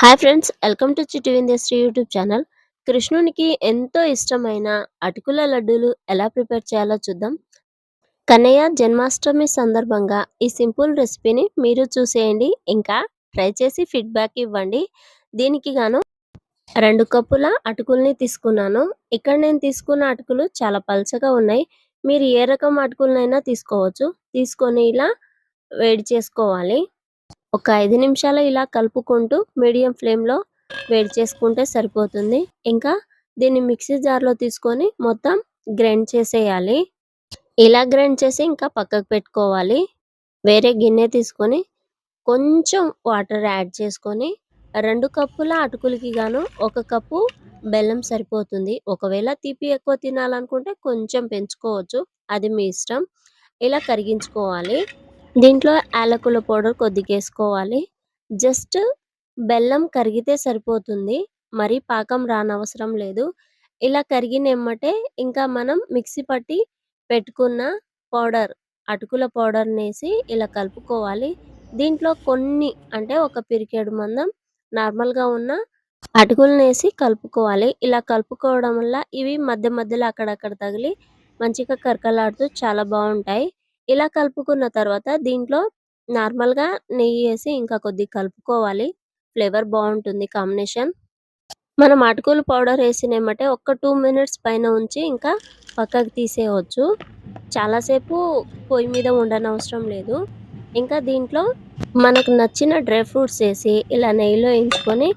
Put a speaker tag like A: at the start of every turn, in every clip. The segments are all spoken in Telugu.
A: Hi friends welcome to Chitti industry YouTube channel. కృష్ణునికి ఎంతో ఇష్టమైన అటుకుల లడ్డూలు ఎలా ప్రిపేర్ చేయాలో చూద్దాం. కన్నయ్య జన్మాష్టమి సందర్భంగా ఈ సింపుల్ రెసిపీని మీరు చూసేయండి. ఇంకా ట్రై చేసి ఫీడ్బ్యాక్ ఇవ్వండి. దీనికి గాను రెండు కప్పుల అటుకుల్ని తీసుకున్నాను. ఇక్కడ నేను తీసుకున్న అటుకులు చాలా పల్చగా ఉన్నాయి. మీరు ఏ రకం అటుకులనైనా తీసుకోవచ్చు. తీసుకొని ఇలా వేడి చేసుకోవాలి. ఒక ఐదు నిమిషాలు ఇలా కలుపుకుంటూ మీడియం ఫ్లేమ్లో వేడి చేసుకుంటే సరిపోతుంది. ఇంకా దీన్ని మిక్సీ జార్లో తీసుకొని మొత్తం గ్రైండ్ చేసేయాలి. ఇలా గ్రైండ్ చేసి ఇంకా పక్కకు పెట్టుకోవాలి. వేరే గిన్నె తీసుకొని కొంచెం వాటర్ యాడ్ చేసుకొని రెండు కప్పుల అటుకులకి గాను ఒక కప్పు బెల్లం సరిపోతుంది. ఒకవేళ తీపి ఎక్కువ తినాలనుకుంటే కొంచెం పెంచుకోవచ్చు. అది మీ ఇష్టం. ఇలా కరిగించుకోవాలి. దీంట్లో యాలకుల పౌడర్ కొద్దిగా వేసుకోవాలి జస్ట్ బెల్లం కరిగితే సరిపోతుంది. మరి పాకం రానవసరం లేదు. ఇలా కరిగినమ్మటే ఇంకా మనం మిక్సీ పట్టి పెట్టుకున్న పౌడర్ అటుకుల పౌడర్ని వేసి ఇలా కలుపుకోవాలి. దీంట్లో కొన్ని అంటే ఒక పిరికేడు మందం నార్మల్గా ఉన్న అటుకులను వేసి కలుపుకోవాలి. ఇలా కలుపుకోవడం వల్ల ఇవి మధ్య మధ్యలో అక్కడక్కడ తగిలి మంచిగా కరకలాడుతూ చాలా బాగుంటాయి. ఇలా కలుపుకున్న తర్వాత దీంట్లో నార్మల్గా నెయ్యి వేసి ఇంకా కొద్దిగా కలుపుకోవాలి. ఫ్లేవర్ బాగుంటుంది కాంబినేషన్. మనం అటుకులు పౌడర్ వేసినమంటే ఒక్క టూ మినిట్స్ పైన ఉంచి ఇంకా పక్కకు తీసేయవచ్చు. చాలాసేపు పొయ్యి మీద ఉండనవసరం లేదు. ఇంకా దీంట్లో మనకు నచ్చిన డ్రై ఫ్రూట్స్ వేసి ఇలా నెయ్యిలో వేయించుకొని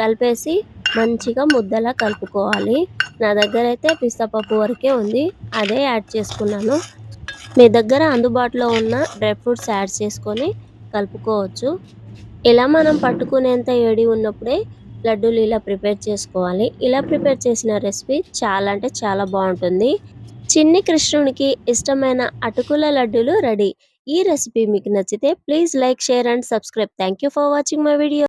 A: కలిపేసి మంచిగా ముద్దలా కలుపుకోవాలి. నా దగ్గర అయితే పిస్తా పప్పు వరకే ఉంది. అదే యాడ్ చేసుకున్నాను. మీ దగ్గర అందుబాటులో ఉన్న డ్రై ఫ్రూట్స్ యాడ్ చేసుకొని కలుపుకోవచ్చు. ఇలా మనం పట్టుకునేంత ఏడి ఉన్నప్పుడే లడ్డూలు ఇలా ప్రిపేర్ చేసుకోవాలి. ఇలా ప్రిపేర్ చేసిన రెసిపీ చాలా అంటే చాలా బాగుంటుంది. చిన్ని కృష్ణునికి ఇష్టమైన అటుకుల లడ్డూలు రెడీ. ఈ రెసిపీ మీకు నచ్చితే please like share and subscribe. Thank you for watching my video.